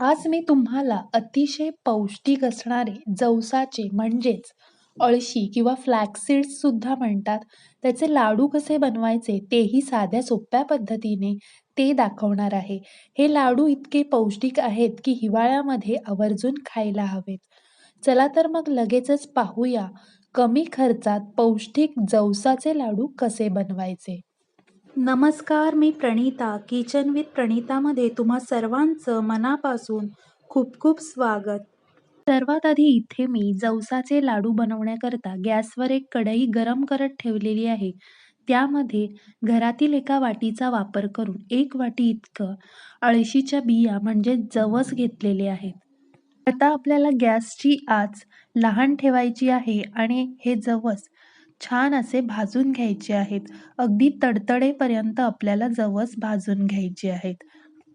आज मी तुम्हाला अतिशय पौष्टिक असणारे जवसाचे म्हणजेच अळशी किंवा फ्लॅक्सीड्स सुद्धा म्हणतात. त्याचे लाडू कसे बनवायचे तेही साध्या सोप्या पद्धतीने ते दाखवणार आहे. हे लाडू इतके पौष्टिक आहेत की हिवाळ्यामध्ये आवर्जून खायला हवेत. चला तर मग लगेचच पाहूया कमी खर्चात पौष्टिक जवसाचे लाडू कसे बनवायचे. नमस्कार मी प्रणिता किचन विथ प्रणितामध्ये तुम्हा सर्वांचं मनापासून खूप खूप स्वागत. सर्वात आधी इथे मी जवसाचे लाडू बनवण्याकरता गॅसवर एक कढई गरम करत ठेवलेली आहे. त्यामध्ये घरातील एका वाटीचा वापर करून एक वाटी इतकं अळशीच्या बिया म्हणजे जवस घेतलेले आहेत. आता आपल्याला गॅसची आच लहान ठेवायची आहे आणि हे जवस छान असे भाजून घ्यायचे आहेत. अगदी तडतडेपर्यंत आपल्याला जवस भाजून घ्यायचे आहेत.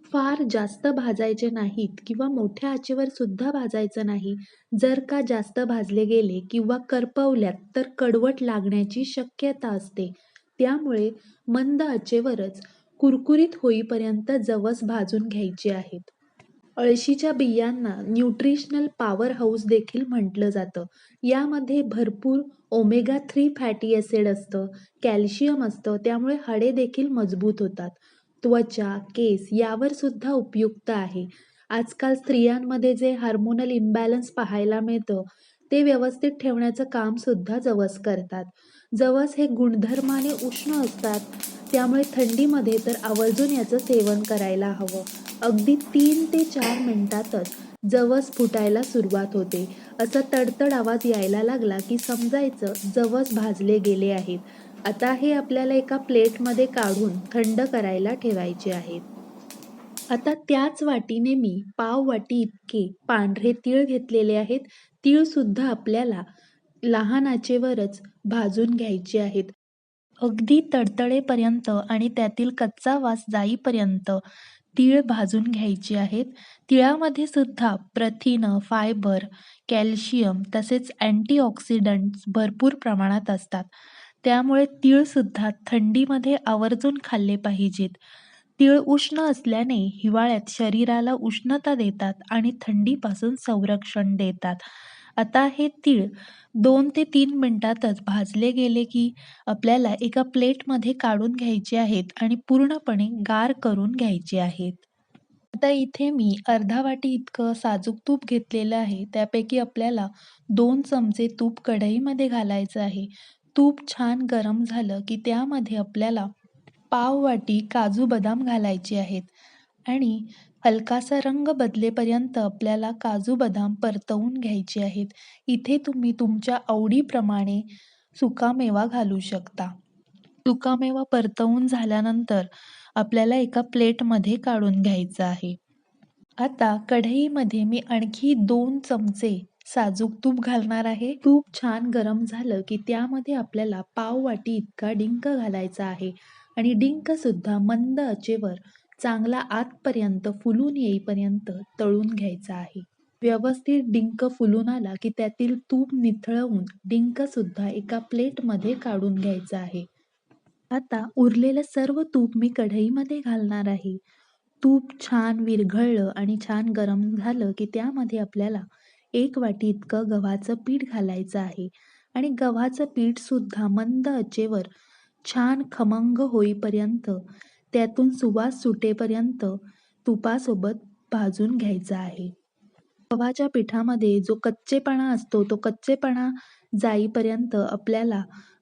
फार जास्त भाजायचे नाहीत किंवा मोठ्या आचेवर सुद्धा भाजायचं नाही. जर का जास्त भाजले गेले किंवा करपवल्यात तर कडवट लागण्याची शक्यता असते. त्यामुळे मंद आचेवरच कुरकुरीत होईपर्यंत जवस भाजून घ्यायचे आहेत. अळशीच्या बियांना न्यूट्रिशनल पॉवर हाऊस देखील म्हटलं जातं. यामध्ये भरपूर ओमेगा थ्री फॅटी ॲसिड असतं कॅल्शियम असतं त्यामुळे हाडे देखील मजबूत होतात. त्वचा केस यावर सुद्धा उपयुक्त आहे. आजकाल स्त्रियांमध्ये जे हार्मोनल इम्बॅलन्स पाहायला मिळतं ते व्यवस्थित ठेवण्याचं काम सुद्धा जवस करतात. जवस हे गुणधर्माने उष्ण असतात त्यामुळे थंडीमध्ये तर आवर्जून याचं सेवन करायला हवं. अगदी तीन ते चार मिनिटातच जवस फुटायला सुरुवात होते. असा तडतड आवाज यायला लागला की समजायचं जवस भाजले गेले आहेत. आता हे आपल्याला एका प्लेटमध्ये काढून थंड करायला ठेवायचे आहेत. आता त्याच वाटीने मी पाव वाटी इतके पांढरे तीळ घेतलेले आहेत तीळ सुद्धा आपल्याला लहान आचेवरच भाजून घ्यायचे आहेत. अगदी तडतडेपर्यंत आणि त्यातील कच्चा वास जाईपर्यंत तीळ भाजून घ्यायचे आहेत. तिळामध्ये सुद्धा प्रथिनं फायबर कॅल्शियम तसेच अँटीऑक्सिडंट्स भरपूर प्रमाणात असतात. त्यामुळे तीळसुद्धा थंडीमध्ये आवर्जून खाल्ले पाहिजेत. तीळ उष्ण असल्याने हिवाळ्यात शरीराला उष्णता देतात आणि थंडीपासून संरक्षण देतात. आता हे तीळ दोन ते तीन मिनटातच भाजले गेले की आपल्याला एका प्लेटमध्ये काढून घ्यायचे आहेत आणि पूर्णपणे गार करून घ्यायचे आहेत. आता इथे मी अर्धा वाटी इतकं साजूक तूप घेतलेलं आहे. त्यापैकी आपल्याला दोन चमचे तूप कढईमध्ये घालायचं आहे. तूप छान गरम झालं की त्यामध्ये आपल्याला पाव वाटी काजू बदाम घालायचे आहेत. आणि हलकासा रंग बदलेपर्यंत आपल्याला काजू बदाम परतवून घ्यायचे आहेत. इथे तुम्ही तुमच्या आवडीप्रमाणे सुकामेवा घालू शकता. सुकामेवा परतवून झाल्यानंतर आपल्याला एका प्लेटमध्ये काढून घ्यायचं आहे. आता कढईमध्ये मी आणखी दोन चमचे साजूक तूप घालणार आहे. तूप छान गरम झालं की त्यामध्ये आपल्याला पाव वाटी इतका डिंक घालायचा आहे. आणि डिंक सुद्धा मंद आचेवर चांगला आतपर्यंत फुलून येईपर्यंत तळून घ्यायचा आहे. व्यवस्थित डिंक फुलून आला की त्यातील तूप निथळवून डिंक सुद्धा एका प्लेटमध्ये काढून घ्यायचा आहे. आता उरलेलं सर्व तूप मी कढईमध्ये घालणार आहे. तूप छान विरघळलं आणि छान गरम झालं की त्यामध्ये आपल्याला एक वाटी इतकं गव्हाचं पीठ घालायचं आहे. आणि गव्हाचं पीठ सुद्धा मंद आचेवर छान खमंग होईपर्यंत त्यातून सुवास सुटेपर्यंत तुपासोबत भाजून घ्यायचा आहे. गव्हाच्या पिठामध्ये जो कच्चेपणा असतो तो कच्चेपणा जाईपर्यंत आपल्याला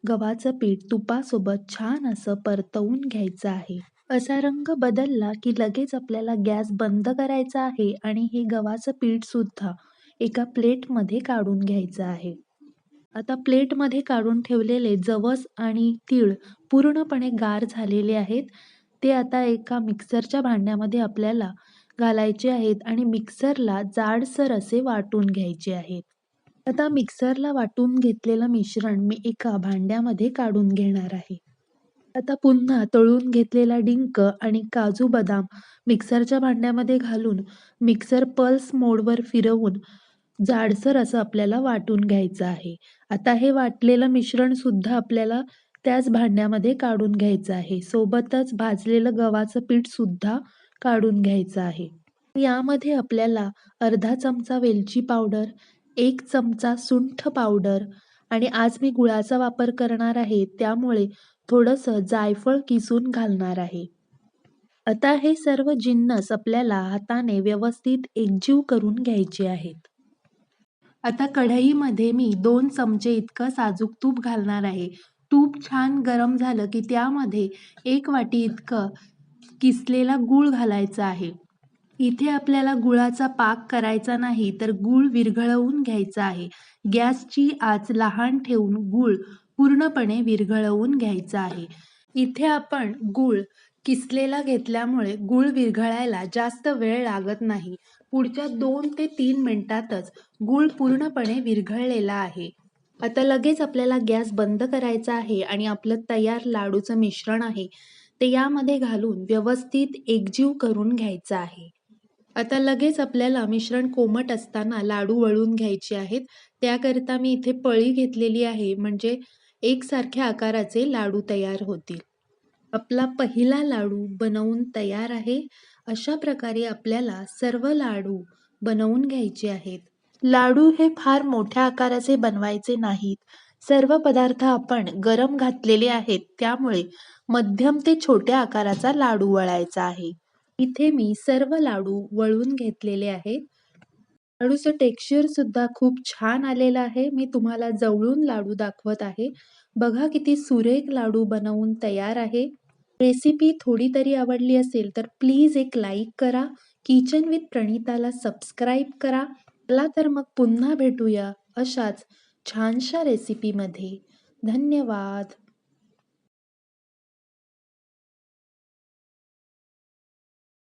गव्हाचं पीठ तुपासोबत छान असं परतवून घ्यायचं आहे. असा रंग बदलला की लगेच आपल्याला गॅस बंद करायचा आहे आणि हे गव्हाचं पीठ सुद्धा एका प्लेटमध्ये काढून घ्यायचं आहे. आता प्लेटमध्ये काढून ठेवलेले जवस आणि तीळ पूर्णपणे गार झालेले आहेत. ते आता एका मिक्सरच्या भांड्यामध्ये आपल्याला घालायचे आहेत आणि मिक्सरला जाडसर असे वाटून घ्यायचे आहेत. आता मिक्सरला वाटून घेतलेलं मिश्रण मी एका भांड्यामध्ये काढून घेणार आहे. आता पुन्हा तळून घेतलेला डिंक आणि काजू बदाम मिक्सरच्या भांड्यामध्ये घालून मिक्सर पल्स मोडवर फिरवून जाडसर असं आपल्याला वाटून घ्यायचं आहे. आता हे वाटलेलं मिश्रण सुद्धा आपल्याला त्याच भांड्यामध्ये काढून घ्यायचं आहे सोबतच भाजलेलं गव्हाचं पीठ सुद्धा काढून घ्यायचं आहे यामध्ये आपल्याला अर्धा चमचा वेलची पावडर, एक चमचा सुंठ पावडर आणि आज मी गुळाचा वापर करणार आहे त्यामुळे थोडंसं जायफळ किसून घालणार आहे. आता हे सर्व जिन्नस आपल्याला हाताने व्यवस्थित एकजीव करून घ्यायचे आहेत. आता कढईमध्ये मी दोन चमचे इतकं साजूक तूप घालणार आहे. तूप छान गरम झालं की त्यामध्ये एक वाटी इतकं किसलेला गूळ घालायचा आहे. इथे आपल्याला गुळाचा पाक करायचा नाही तर गूळ विरघळवून घ्यायचा आहे. गॅसची आच लहान ठेवून गूळ पूर्णपणे विरघळवून घ्यायचा आहे. इथे आपण गूळ किसलेला घेतल्यामुळे गूळ विरघळायला जास्त वेळ लागत नाही. पुढच्या दोन ते तीन मिनिटातच गूळ पूर्णपणे विरघळलेला आहे. आता लगेच आपल्याला गॅस बंद करायचा आहे आणि आपलं तयार लाडूचं मिश्रण आहे ते यामध्ये घालून व्यवस्थित एकजीव करून घ्यायचं आहे. आता लगेच आपल्याला मिश्रण कोमट असताना लाडू वळून घ्यायचे आहेत. त्याकरिता मी इथे पळी घेतलेली आहे म्हणजे एकसारख्या आकाराचे लाडू तयार होतील. आपला पहिला लाडू बनवून तयार आहे. अशा प्रकारे आपल्याला सर्व लाडू बनवून घ्यायचे आहेत. लाडू हे फार मोठ्या आकाराचे बनवायचे नाहीत. सर्व पदार्थ आपण गरम घातलेले आहेत त्यामुळे मध्यम ते छोट्या आकाराचा लाडू वळायचा आहे. इथे मी सर्व लाडू वळून घेतलेले आहेत. लाडूचं टेक्स्चर सुद्धा खूप छान आलेलं आहे. मी तुम्हाला जवळून लाडू दाखवत आहे. बघा किती सुरेख लाडू बनवून तयार आहे. रेसिपी थोडी तरी आवडली असेल तर प्लीज एक लाईक करा. किचन विथ प्रणिताला सबस्क्राईब करा. चला तर मग पुन्हा भेटूया अशाच छानशा रेसिपीमध्ये. धन्यवाद.